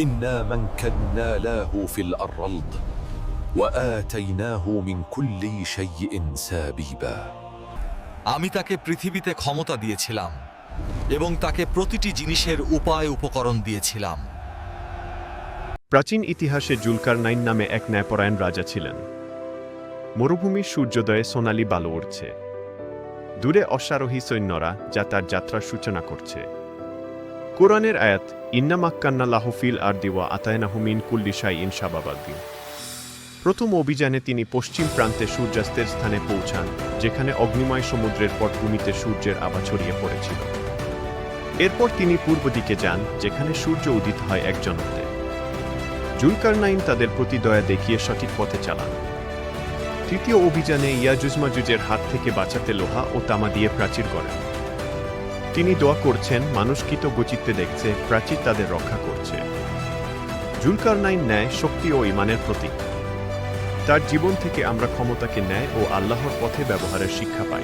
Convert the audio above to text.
إنا مكنا له في الأرض وآتيناه من كل شيء سابيبا আমি তাকে পৃথিবীতে ক্ষমতা দিয়েছিলাম এবং তাকে প্রতিটি জিনিসের উপায় উপকরণ দিয়েছিলাম প্রাচীন ইতিহাসে জুলকার নাইন নামে এক ন্যায়পরায়ণ রাজা ছিলেন মরুভূমির সূর্যোদয়ে সোনালি বালু উঠছে দূরে অশ্বারোহী সৈন্যরা যা তার যাত্রার সূচনা করছে কোরআনের আয়াত, ইন্না মাক্কান্না লাহফিল আর দিওয়া আতায়নাহুমিন কুল্লিশাই ইন শাবাবাদ্দিন প্রথম অভিযানে তিনি পশ্চিম প্রান্তে সূর্যাস্তের স্থানে পৌঁছান, যেখানে অগ্নিময় সমুদ্রের পটভূমিতে সূর্যের আভা ছড়িয়ে পড়েছিল। এরপর তিনি পূর্ব দিকে যান, যেখানে সূর্য উদিত হয় এক জনতে জুলকারনাইন তাদের প্রতি দয়া দেখিয়ে সঠিক পথে চালান। তৃতীয় অভিযানে ইয়াজুজমাজুজের হাত থেকে বাঁচাতে লোহা ও তামা দিয়ে প্রাচীর করেন তিনি দোয়া করছেন মানুষ কৃতজ্ঞচিত্তে দেখছে, প্রাচীর তাদের রক্ষা করছে। জুলকারনাইন ন্যায়, শক্তি ও ইমানের প্রতীক। তার জীবন থেকে আমরা ক্ষমতাকে ন্যায় ও আল্লাহর পথে ব্যবহারের শিক্ষা পাই।